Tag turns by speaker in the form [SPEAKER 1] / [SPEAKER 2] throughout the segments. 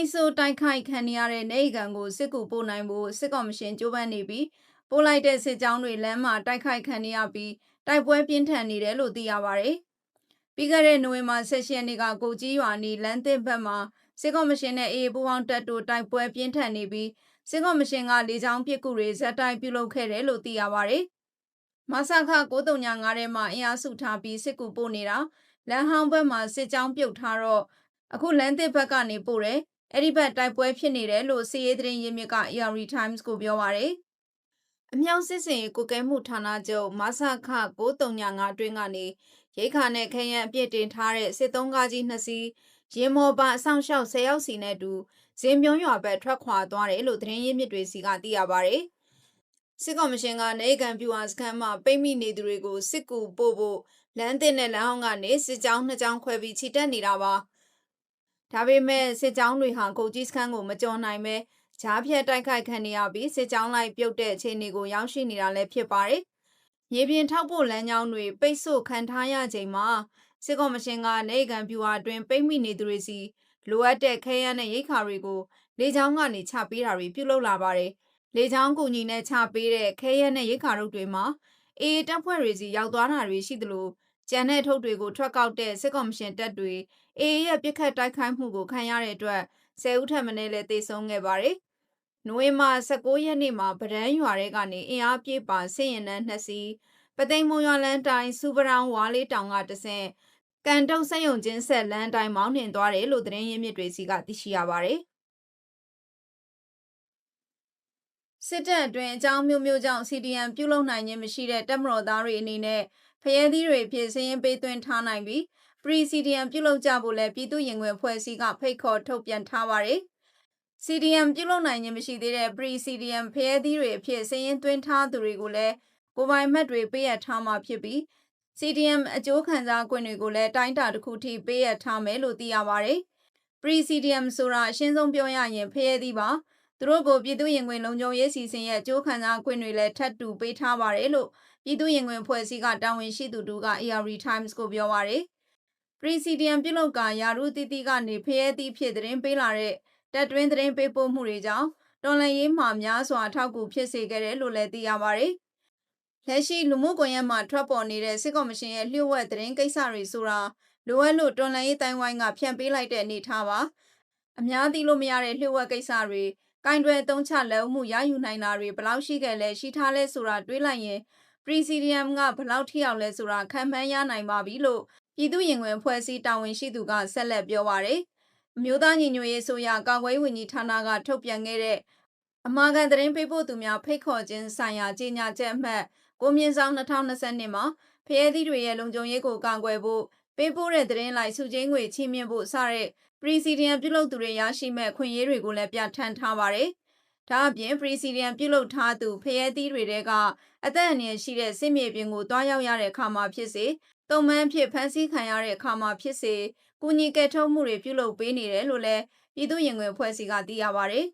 [SPEAKER 1] ပိတ်ဆို့တိုက်ခိုက်ခံနေရတဲ့နေအိမ်ကန်ကိုစစ်ကူပို့နိုင်ဖို့စစ်ကော်မရှင်ကြိုးပမ်းနေပြီးပို့လိုက်တဲ့စစ်ကြောင်းတွေလမ်းမှာတိုက်ခိုက်ခံနေရပြီးတိုက်ပွဲပြင်းထန်နေတယ်လို့သိရပါတယ်။ပြီးခဲ့တဲ့နိုဝင်ဘာ16ရက်နေ့ကကိုကြီးရွာနီလမ်းသစ်ဘက်မှာစစ်ကော်မရှင်နဲ့အေးပူပေါင်းတပ်တို့တိုက်ပွဲပြင်းထန်နေပြီးစစ်ကော်မရှင်ကလေကြောင်းပစ်ကူတွေဇက်တိုက်ပြုလုပ်ခဲ့တယ်လို့သိရပါတယ်။မဆခ935ထဲမှာအင်အားစုထားပြီးစစ်ကူပို့နေတာလမ်းဟောင်းဘက်မှာစစ်ကြောင်းပြုတ်ထားတော့အခုလမ်းသစ်ဘက်ကနေပို့တယ် အဲ့ဒီဘက်တိုက်ပွဲဖြစ်နေတယ်လို့စီးရေးသတင်းရင်းမြစ်က ERI Times ကိုပြောပါရယ်အမြောက်စစ်စင်ကိုကဲမှုဌာနချုပ်မဆခ935အတွင်းကနေရိခါနဲ့ခရံအပြစ်တင်ထားတဲ့စစ်သုံးကားကြီးနှစ်စီးရင်မော်ပါအဆောင်ရှောက်10ရောက်စီနဲ့တူဇင်ပြုံးရွာဘက်ထွက်ခွာသွားတယ်လို့သတင်းရင်းမြစ်တွေစီကသိရပါရယ်စစ်ကော်မရှင်ကနေကန်ပြူဟာစခန်းမှာပိတ်မိနေသူတွေကိုစစ်ကူပို့ဖို့လမ်းတင်တဲ့လမ်းဟောင်းကနေစစ်ကြောင်းနှစ်ကြောင်းခွဲပြီးခြိတက်နေတာပါ ဒါပေမဲ့စစ်ကြောင်းတွေဟာကိုကြီးစခန်းကိုမကြော်နိုင်ပဲဂျားဖြတ်တိုက်ခိုက်ခံနေရပြီးစစ်ကြောင်းလိုက်ပြုတ်တဲ့အခြေအနေကိုရောက်ရှိနေတာလည်းဖြစ်ပါတယ်။မြေပြင်ထောက်ပို့လမ်းကြောင်းတွေပိတ်ဆို့ခံထားရချိန်မှာစစ်ကော်မရှင်ကနေကန်ပြူဟာအတွင်းပိတ်မိနေသူတွေစီလိုအပ်တဲ့ခဲယမ်းနဲ့ရိတ်ခါတွေကိုလေကြောင်းကနေချပေးတာတွေပြုလုပ်လာပါတယ်။လေကြောင်းကူညီနဲ့ချပေးတဲ့ခဲယမ်းနဲ့ရိတ်ခါတို့တွေမှာအေးတပ်ဖွဲ့တွေစီရောက်သွားတာတွေရှိသလို ကျန်တဲ့ထုတ်တွေကိုထွက်ကောက်တဲ့စစ်ကော်မရှင်တပ်တွေအေးရဲ့ပြစ်ခတ်တိုက်ခိုက်မှုကိုခံရတဲ့အတွက်ဆယ်ဦးထက်မနည်းလည်းသေဆုံးခဲ့ပါတယ်။နိုဝင်ဘာ16ရက်နေ့မှာဗဒန်းရွာထဲကနေအင်အားပြေပါဆင်ရင်နှန်းနှစ်စီးပသိမ်မုံရွာလန်းတိုင်းစူပရောင်ဝါလေးတောင်ကတဆင့်ကန်တုံစက်ယုံချင်းဆက်လန်းတိုင်းမောင်းနှင်သွားတယ်လို့သတင်းရင်းမြစ်တွေစီကသိရှိရပါတယ်။စစ်တပ်အတွင်းအကြောင်းမျိုးမျိုးကြောင့် CDM ပြုလုပ်နိုင်ခြင်းမရှိတဲ့တပ်မတော်သားတွေအနေနဲ့ ဖရဲသီးတွေဖြစ်စရင်ပေးသွင်းထားနိုင်ပြီး Pre-CDM ပြုလုပ်ကြဖို့လည်းပြည်သူ့ရင်ခွင်ဖွဲ့စည်းကဖိတ်ခေါ်ထုတ်ပြန်ထားပါတယ်။ CDM ပြုလုပ်နိုင်ခြင်းမရှိသေးတဲ့ Pre-CDM ဖရဲသီးတွေအဖြစ်စရင်သွင်းထားသူတွေကိုလည်းကိုပိုင်မက်တွေပေးရထားမှာဖြစ်ပြီး CDM အကျိုးခံစား권တွေကိုလည်းတိုင်းတာတစ်ခုထိပေးရထားမယ်လို့သိရပါတယ်။ Pre-CDM ဆိုတာအရှင်းဆုံးပြောရရင်ဖရဲသီးပါသူတို့ကိုပြည်သူ့ရင်ခွင်လုံခြုံရေးစီစဉ်ရဲ့အကျိုးခံစား권တွေလည်းထပ်တူပေးထားပါတယ်လို့ ပြည်သူ့ရင်ခွင်ဖွဲ့စည်းကတာဝန်ရှိသူတို့က ARD Times ကိုပြောပါရယ်ပရီစီဒီယံပြုလုပ်ကယာရုတီတီကနေဖျဲသီးဖြစ်သတင်းပေးလာတဲ့တက်တွင်းသတင်းပေးပို့မှုတွေကြောင့်တော်လန်ရေးမှာများစွာထောက်ကူဖြစ်စေခဲ့တယ်လို့လည်းသိရပါဗျ။လက်ရှိလူမှုကွန်ရက်မှာထွက်ပေါ်နေတဲ့စစ်ကော်မရှင်ရဲ့လျှို့ဝှက်သတင်းကိစ္စတွေဆိုတာလိုအပ်လို့တော်လန်ရေးတိုင်းဝိုင်းကဖြန့်ပေးလိုက်တဲ့အနေထားပါ။အများသိလို့မရတဲ့လျှို့ဝှက်ကိစ္စတွေကင်တွယ်သုံးချလက်မှုရယူနိုင်တာတွေဘလောက်ရှိခဲ့လဲရှိထားလဲဆိုတာတွေးလိုက်ရင် Presidium ကဘလောက်ထိရောက်လဲဆိုတာခံမှန်းရနိုင်ပါပြီလို့ပြည်သူ့ရင်ဝင်ဖွဲ့စည်းတာဝန်ရှိသူကဆက်လက်ပြောပါရယ်အမျိုးသားညီညွတ်ရေးဆိုရကာကွယ်ဝင်ကြီးဌာနကထုတ်ပြန်ခဲ့တဲ့အမှားကန်သတင်းပေးပို့သူများဖိတ်ခေါ်ခြင်းဆိုင်ရာကြေညာချက်အမှတ်ကိုမြင့်ဆောင်2022မှာဖရဲသီးတွေရဲ့လုံခြုံရေးကိုကာကွယ်ဖို့ပေးပို့တဲ့သတင်းလိုက်စုချင်းငွေချီးမြှင့်ဖို့စတဲ့ Presidium ပြုလုပ်သူတွေရရှိမဲ့ခွင့်ရေးတွေကိုလည်းပြဋ္ဌာန်းထားပါတယ်။ ဒါအပြင် Presidium ပြုလုပ်ထားသူဖရဲသီးတွေတဲကအသက်အန္တရာယ်ရှိတဲ့စစ်မြေပြင်ကိုတွားရောက်ရတဲ့အခါမှာဖြစ်စေတုံမှန်ဖြစ်ဖမ်းဆီးခံရတဲ့အခါမှာဖြစ်စေကုညီကယ်ထုတ်မှုတွေပြုလုပ်ပေးနေတယ်လို့လည်းပြည်သူ့ရင်ခွင်ဖွဲ့စည်းကသိရပါတယ်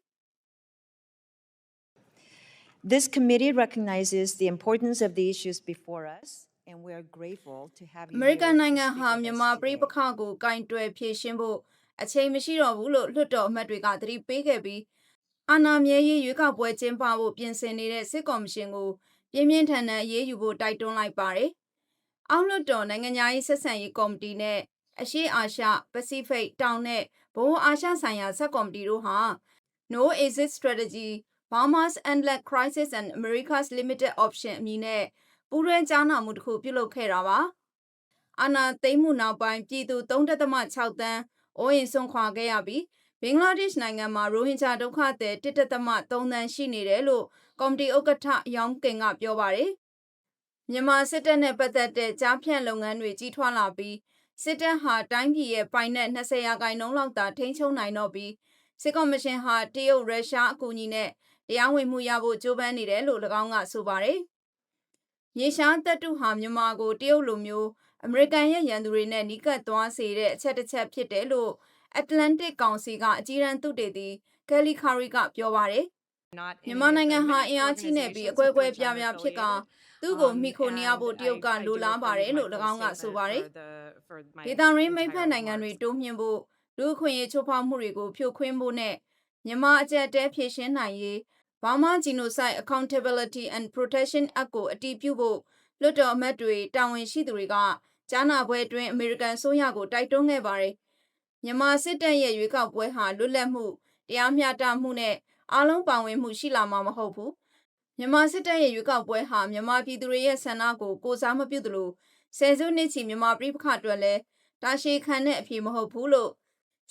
[SPEAKER 2] This committee recognizes the importance of the issues before us, and we are grateful to have
[SPEAKER 1] အ
[SPEAKER 2] you
[SPEAKER 1] မေရိကန်
[SPEAKER 2] here
[SPEAKER 1] နိုင်ငံ
[SPEAKER 2] to speak
[SPEAKER 1] ဟာ
[SPEAKER 2] with
[SPEAKER 1] မြန်မာ
[SPEAKER 2] us
[SPEAKER 1] ပြည်
[SPEAKER 2] today.
[SPEAKER 1] ပခကိုကင်တွယ်ဖြည့်ရှင်းဖို့အချိန်မရှိတော့ဘူးလို့လွှတ်တော်အမတ်တွေကသတိပေးခဲ့ပြီး အာဏာမြဲရေးရွေးကောက်ပွဲကျင်းပဖို့ပြင်ဆင်နေတဲ့စစ်ကော်မရှင်ကိုပြင်းပြင်းထန်ထန်အရေးယူဖို့တိုက်တွန်းလိုက်ပါတယ်။အောက်လွှတ်တော်နိုင်ငံသားရေးဆက်ဆံရေးကော်မတီနဲ့အရှေ့အာရှ ပစိဖိတ်တောင်နဲ့ဘိုးအာရှဆိုင်ရာဆက်ကော်မတီတို့ဟာ No Exit Strategy Burma's Endless Crisis and America's Limited Option အမည်နဲ့ပူးတွဲကြားနာမှုတစ်ခုပြုလုပ်ခဲ့တာပါ။အာနာသိမ်းမှုနောက်ပိုင်းပြည်သူ3.6တန်းအိုးအိမ်ဆုံးခွာခဲ့ရပြီး ဘင်္ဂလားဒေ့ရှ်နိုင်ငံမှာရိုဟင်ဂျာဒုက္ခသည်1.3တန်းရှိနေတယ်လို့ကော်မတီဥက္ကဋ္ဌယောင်ကင်ကပြောပါတယ်။မြန်မာစစ်တပ်နဲ့ပတ်သက်တဲ့ကြားဖြန့်လုပ်ငန်းတွေကြီးထွားလာပြီးစစ်တပ်ဟာတိုင်းပြည်ရဲ့ပိုင်နက်20ရာခိုင်နှုန်းလောက်သာထိန်းချုပ်နိုင်တော့ပြီးစစ်ကော်မရှင်ဟာတရုတ်ရုရှားအကူအညီနဲ့တရားဝင်မှုရဖို့ကြိုးပမ်းနေတယ်လို့၎င်းကဆိုပါတယ်။မြေရှားတပ်တုဟာမြန်မာကိုတရုတ်လိုမျိုးအမေရိကန်ရဲ့ရန်သူတွေနဲ့နီးကပ်သွားစေတဲ့အချက်တစ်ချက်ဖြစ်တယ်လို့ Atlantic ကောင်စီကအကြီးအကဲသုတေသီ Kelly Curry ကပြောပါတယ်။
[SPEAKER 2] Not
[SPEAKER 1] မြ
[SPEAKER 2] any
[SPEAKER 1] မ
[SPEAKER 2] of the
[SPEAKER 1] နိုင်ငံဟာ
[SPEAKER 2] many
[SPEAKER 1] အင်အားကြီးနေပြီး
[SPEAKER 2] organizations
[SPEAKER 1] အကွဲ
[SPEAKER 2] with
[SPEAKER 1] ကွဲ
[SPEAKER 2] which
[SPEAKER 1] ပြား
[SPEAKER 2] I'm
[SPEAKER 1] ပြားဖြစ်က
[SPEAKER 2] affiliated.
[SPEAKER 1] သူ့ကို
[SPEAKER 2] Um,
[SPEAKER 1] မိခိုနေရဖို့
[SPEAKER 2] and
[SPEAKER 1] တရုတ်က
[SPEAKER 2] I- I
[SPEAKER 1] လို
[SPEAKER 2] do
[SPEAKER 1] လားပါတယ်
[SPEAKER 2] affirm
[SPEAKER 1] လို့
[SPEAKER 2] my ၎
[SPEAKER 1] င်းက
[SPEAKER 2] full
[SPEAKER 1] ဆိုပါတယ်
[SPEAKER 2] statement for the- for my
[SPEAKER 1] ဒေသရင်းမိတ်ဖက်
[SPEAKER 2] entire
[SPEAKER 1] နိုင်ငံတွေ
[SPEAKER 2] remarks.
[SPEAKER 1] တိုးမြှင့်ဖို့လူ့အခွင့်အရေးချိုးဖောက်မှုတွေကိုဖြိုခွင်းဖို့နဲ့မြန်မာအကြက်တဲဖြေရှင်းနိုင်ရေး Burma Genocide Accountability and Protection Act ကိုအတည်ပြုဖို့လွှတ်တော်အမတ်တွေတာဝန်ရှိသူတွေကကြားနာပွဲအတွင်းအမေရိကန်ဆိုရကိုတိုက်တွန်းခဲ့ပါတယ်။ မြန်မာစစ်တပ်ရဲ့ရွေးကောက်ပွဲဟာလွတ်လပ်မှုတရားမျှတမှုနဲ့အားလုံးပါဝင်မှုရှိလာမှာမဟုတ်ဘူး။မြန်မာစစ်တပ်ရဲ့ရွေးကောက်ပွဲဟာမြန်မာပြည်သူတွေရဲ့ဆန္ဒကိုကိုစားမပြုသလိုဆယ်စုနှစ်ချီမြန်မာပြည်ပခအတွက်လည်းတာရှည်ခံတဲ့အဖြစ်မဟုတ်ဘူးလို့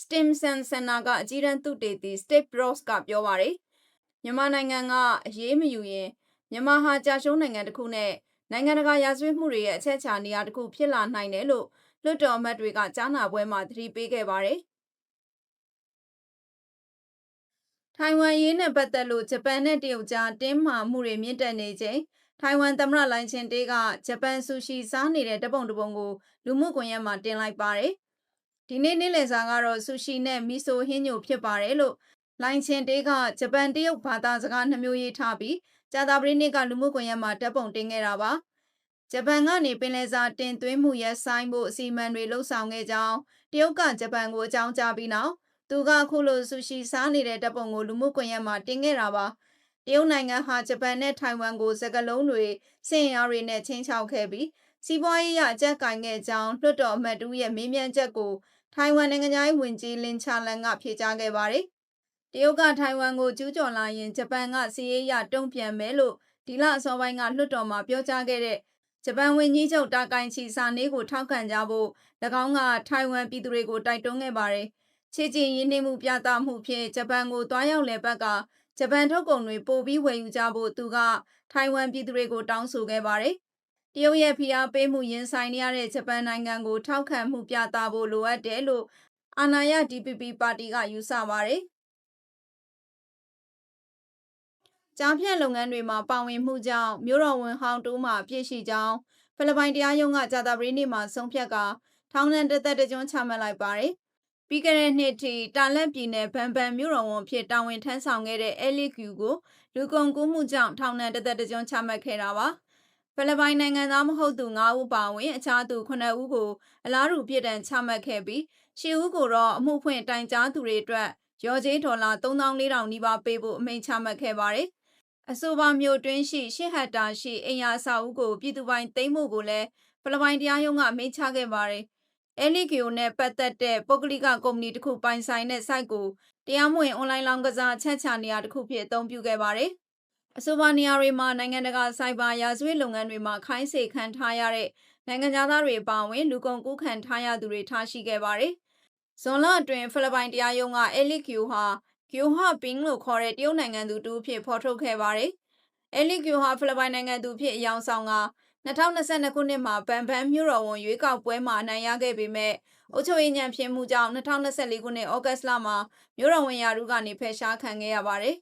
[SPEAKER 1] Stimson Center ကအကြီးတန်းသုတေသီ Steve Ross ကပြောပါတယ်။မြန်မာနိုင်ငံကအရေးမယူရင်မြန်မာဟာကြာရှုံးနိုင်ငံတစ်ခုနဲ့နိုင်ငံတကာရာဇဝတ်မှုတွေရဲ့အချက်အချာနေရာတစ်ခုဖြစ်လာနိုင်တယ်လို့ လွှတ်တော်အမတ်တွေကကြားနာပွဲမှာသတိပေးခဲ့ပါတယ်။ထိုင်ဝမ်ရေးနဲ့ပတ်သက်လို့ဂျပန်နဲ့တရုတ်ကြားတင်းမာမှုတွေမြင့်တက်နေချိန်ထိုင်ဝမ်သမ္မတလိုင်ချင်တေးကဂျပန်ဆူရှီစားနေတဲ့တပုံတပုံကိုလူမှုကွန်ရက်မှာတင်လိုက်ပါတယ်။ဒီနေ့နေ့လယ်စာကတော့ဆူရှီနဲ့မီဆိုဟင်းညိုဖြစ်ပါတယ်လို့လိုင်ချင်တေးကဂျပန်တရုတ်ဘာသာစကားနှမျိုးရေးထားပြီးကြာသပတေးနေ့ကလူမှုကွန်ရက်မှာတပ်ပုံတင်ခဲ့တာပါ။ ဂျပန်ကနေပင်လယ်စာတင်သွင်းမှုရပ်ဆိုင်းဖို့အစီအမံတွေလှုပ်ဆောင်ခဲ့ကြောင်းတရုတ်ကဂျပန်ကိုအကြောင်းကြားပြီးနောက်သူကအခုလိုဆူရှီစားနေတဲ့တပ်ပုံကိုလူမှုကွန်ရက်မှာတင်ခဲ့တာပါ။တရုတ်နိုင်ငံဟာဂျပန်နဲ့ထိုင်ဝမ်ကိုစကလုံးတွေစင်အားတွေနဲ့ချင်းချောက်ခဲ့ပြီးစီးပွားရေးအကြက်ကင်ခဲ့ကြောင်းလွှတ်တော်အမတ်တူရဲ့မေးမြန်းချက်ကိုထိုင်ဝမ်နိုင်ငံသားဝန်ကြီးလင်ချာလန်ကဖြေကြားခဲ့ပါတယ်။တရုတ်ကထိုင်ဝမ်ကိုကျူးကျော်လာရင်ဂျပန်ကစီးရေးရတုံ့ပြန်မယ်လို့ဒီလအစောပိုင်းကလွှတ်တော်မှာပြောကြားခဲ့တဲ့ ဂျပန်ဝန်ကြီးချုပ်တာကိုင်ချီစာနေကိုထောက်ခံကြဖို့၎င်းကထိုင်ဝမ်ပြည်သူတွေကိုတိုက်တွန်းခဲ့ပါတယ်။ချေချင်ရင်းနှီးမှုပြသမှုဖြင့်ဂျပန်ကိုတွားရောက်လည်ပတ်ကဂျပန်ထုတ်ကုန်တွေပိုပြီးဝယ်ယူကြဖို့သူကထိုင်ဝမ်ပြည်သူတွေကိုတောင်းဆိုခဲ့ပါတယ်။တရုတ်ရဲ့ဖိအားပေးမှုရင်ဆိုင်နေရတဲ့ဂျပန်နိုင်ငံကိုထောက်ခံမှုပြသဖို့လိုအပ်တယ်လို့အာဏာရ DPP ပါတီကယူဆပါတယ်။ ကြားဖြတ်လုပ်ငန်းတွေမှာပါဝင်မှုကြောင့်မြို့တော်ဝန်ဟောင်းတိုးမှပြည့်ရှိကြောင်းဖိလစ်ပိုင်တရားရုံးကကြာသပတေးနေ့မှာဆုံးဖြတ်ကထောင်ဒဏ်တစ်သက်တစ်ကျွန်းချမှတ်လိုက်ပါတယ်။ပြီးခဲ့တဲ့နှစ်ထိတာလက်ပြည်နယ်ဗန်ဗန်မြို့တော်ဝန်ဖြစ်တာဝန်ထမ်းဆောင်ခဲ့တဲ့အဲလီကျူကိုလူကုန်ကူးမှုကြောင့်ထောင်ဒဏ်တစ်သက်တစ်ကျွန်းချမှတ်ခဲ့တာပါ။ဖိလစ်ပိုင်နိုင်ငံသားမဟုတ်သူ9ဦးပါဝင်အခြားသူ9ဦးကိုအလားတူပြည်ဒဏ်ချမှတ်ခဲ့ပြီး10ဦးကိုတော့အမှုဖွင့်တိုင်ကြားသူတွေအတွက်ရော်ကြေးဒေါ်လာ3400နီးပါးပေးဖို့အမိန့်ချမှတ်ခဲ့ပါတယ်။ အဆိုပါမျိုးတွင်းရှိရှစ်ဟက်တာရှိအိမ်ယာစာအုပ်ကိုပြည်သူပိုင်သိမ်းမှုကိုလည်းဖိလစ်ပိုင်တရားရုံးကမိန့်ချခဲ့ပါတယ်။အဲလီကီယိုနဲ့ပတ်သက်တဲ့ပုဂ္ဂလိကကုမ္ပဏီတစ်ခုပိုင်ဆိုင်တဲ့ site ကိုတရားမဝင်အွန်လိုင်းလောင်းကစားချက်ချနေရာတစ်ခုဖြစ်အသုံးပြုခဲ့ပါတယ်။အဆိုပါနေရာတွေမှာနိုင်ငံတကာစိုက်ဘာရာဇဝတ်လုပ်ငန်းတွေမှာခိုင်းစေခံထားရတဲ့နိုင်ငံသားတွေအပါအဝင်လူကုန်ကူးခံထားရသူတွေထားရှိခဲ့ပါတယ်။ဇွန်လအတွင်းဖိလစ်ပိုင်တရားရုံးကအဲလီကီယိုဟာ ဂီယိုဟာပင်းလို့ခေါ်တဲ့တရုတ်နိုင်ငံသူတူဖြစ်ဖော်ထုတ်ခဲ့ပါတယ်။အဲလီကီယိုဟာဖိလစ်ပိုင်နိုင်ငံသူဖြစ်အယောင်ဆောင်က2022ခုနှစ်မှာဗန်ဗန်မြို့တော်ဝန်ရွေးကောက်ပွဲမှာအနိုင်ရခဲ့ပေမဲ့အုပ်ချုပ်ရေးညံဖြစ်မှုကြောင့်2024ခုနှစ်ဩဂတ်လမှာမြို့တော်ဝန်ရာထူးကနေဖယ်ရှားခံခဲ့ရပါတယ်